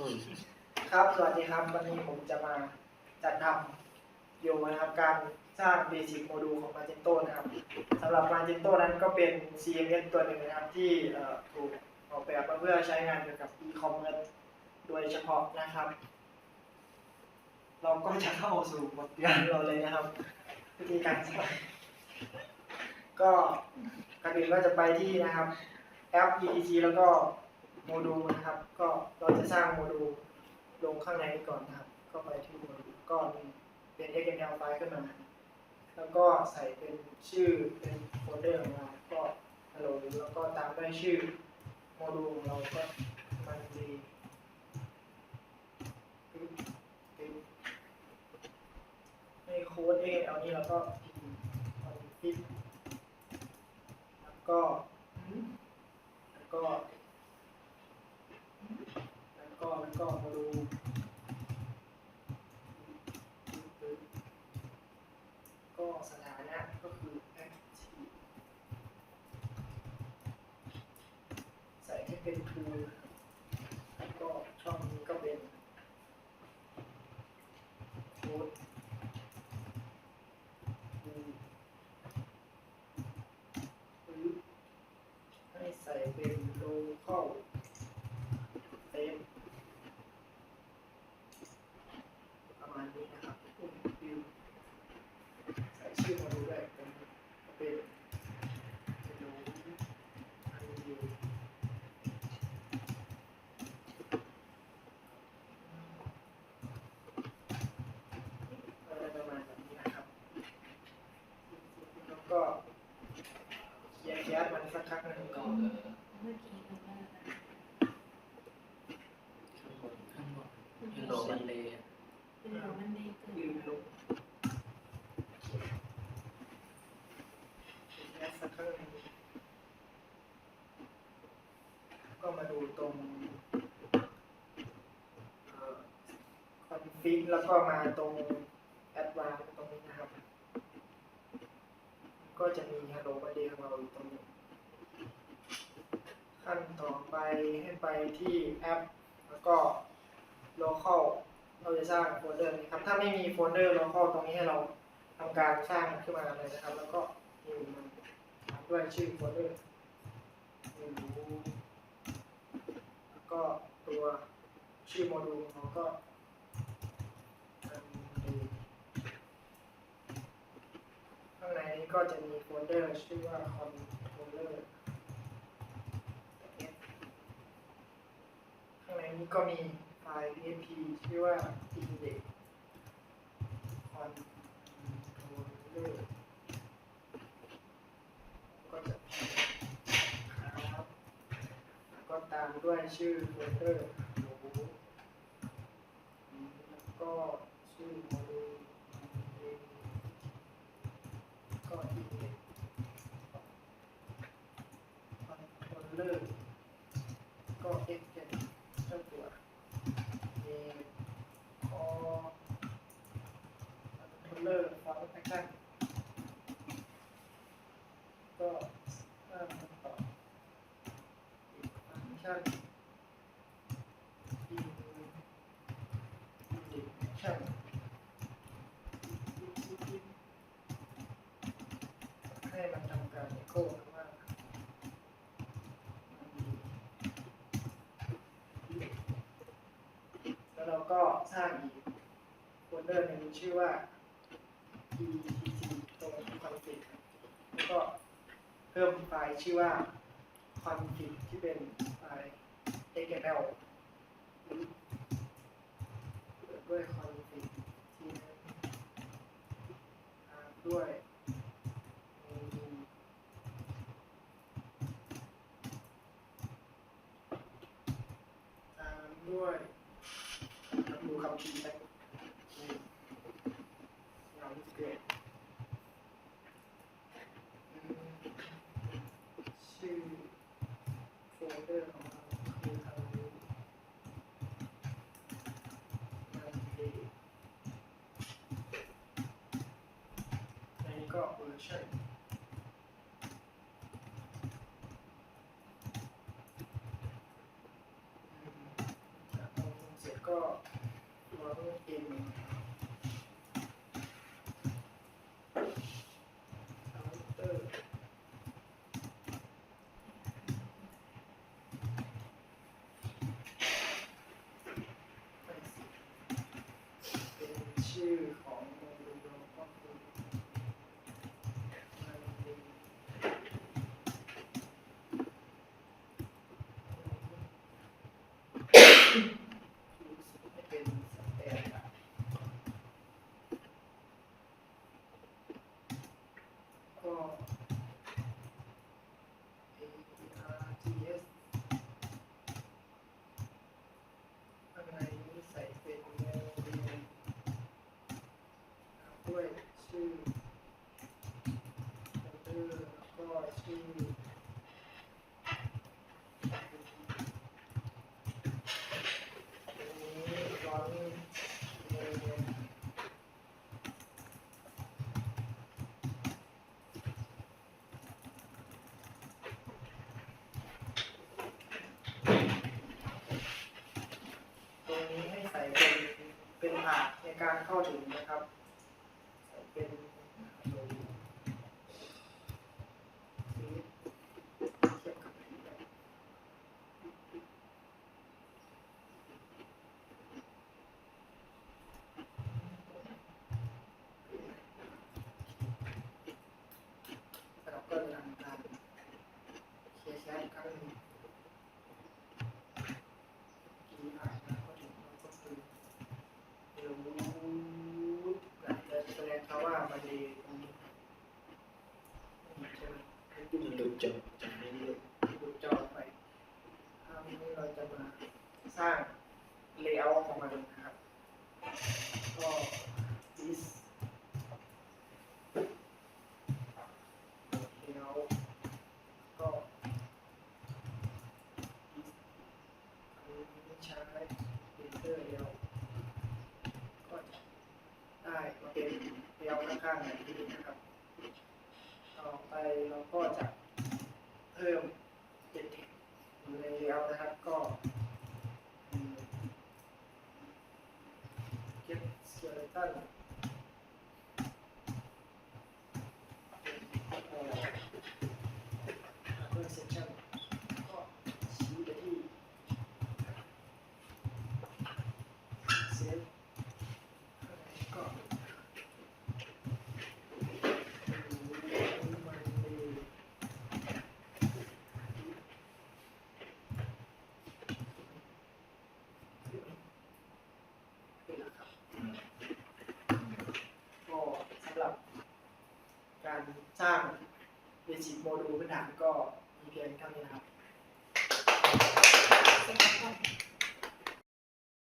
ครับ สวัสดีครับ วันนี้ผมจะมาจัดทำโยนะครับการสร้างเบสิกโมดูลของ Magento นะครับสำหรับ Magento นั้นก็เป็น CMS ตัวหนึ่งนะครับที่ถูกออกแบบมาเพื่อใช้งานเกี่ยวกับ e-commerce โดยเฉพาะนะครับ เราก็จะเข้าสู่บทเรียนเราเลยนะครับ วิธีการใช้ก็ก่อนอื่นก็จะไปที่นะครับแอป ETC แล้วก็ โมดูลนะครับ ก็เราจะสร้างโมดูลลงข้างในก่อนนะครับ ก็ไปที่โมดูลก็มีเป็น XML ไฟล์ขึ้นมา แล้วก็ใส่เป็นชื่อเป็นโฟลเดอร์ของเราก็ hello แล้วก็ตามด้วยชื่อโมดูลของเราก็มันดีในโค้ด XML นี้เราก็พิมพ์คอนฟิแล้วก็แล้วก็ แล้ว ก็แล้วก็มาดูก็สถานะก็คือ active ใส่ให้เป็นคือก็ช่องนี้ก็เป็น code tool ปึ๊บ ให้ใส่เป็นโลเข้าเซฟประมาณนี้นะครับปุ่มวิวใส่ชื่อมาดูด้วยเป็นเป็นโลอันวิวอะไรประมาณแบบนี้นะครับ แล้วก็เคลียร์แคสมันสักครั้งหนึ่งก่อน เมื่อกี้มันว่า ข้างบนข้างบนฮัลโหลวันเลยอะ เป็นเรามันได้เกิ ลื ด มลงแค่สักครั้งหนึ่งก็มาดูตรงคอน ฟิกแล้วก็มาตรงแอดวานตรงนี้นะครับ ก็จะมี Hello Body ของเราอยู่ตรงนี้ขั้นต่อไปให้ไปที่แอป แล้วก็ local เราจะสร้างโฟลเดอร์นี้ครับถ้าไม่มีโฟลเดอร์ local ตรงนี้ให้เราทำการสร้างขึ้นมาเลยนะครับ แล้วก็ new มันด้วยชื่อโฟลเดอร์ new แล้วก็ตัวชื่อโมดูลเราก็อันดูข้างในนี้ ก็จะมีโฟลเดอร์ชื่อว่า controller ข้างในนี้ก็มีไฟล์ PHP ชื่อว่า index controller ก็จะครับก็ตามด้วยชื่อโฟลเดอร์แล้วก็ชื่อโมดูลก็ index เลอร์ก็เอ็กเจนเจ้าตัวเอคอคอนโทรลเลอร์ฟาร์แฟคงก็สางต่ออีกฟังก์ชันอีกอีกฟังชันให้มันทำการเอ็กวเราก็ สร้างอีกโฟลเดอร์หนึ่งชื่อว่า etc ตรง config แล้วก็เพิ่มไฟล์ชื่อว่า config ที่เป็นไฟล์ xml เปิดด้วย config ที่ด้วย God. าดในการเข้าถึงนะครับใส่เป็นสีเทียบกับสีแบบ เราก็จะทำการเคลียร์แชทอีกครั้งหนึ่งกี่ผ่านมาก็ถึงเราก็คือรู้อยากจะแสดงเขาว่ามันดีตรงนี้ใช่ไหมให้ดู หลุดจบจากนี้เลย ดูจอไปคราวนี้เราจะมา สร้างเลเยอร์ของมันนะครับ ก็ this แล้วก็อันนี้ใช้ปรินเตอร์เดียวก็จะได้มาเป็นเดียวข้างๆแบบนี้นะครับ ต่อไปเราก็จะเพิ่มเจ็ดเทคอยู่ในเดียวนะครับก็เก็บ สเกเลตัน เอ่อเพิ่มเซสชั่นก็ชี้ไปที่เซฟก็มันมีเป็นแล้วครับก็สำหรับ การ สร้างเบสิกโมดูลพื้นฐานก็มีเพียงเท่านี้นะครับ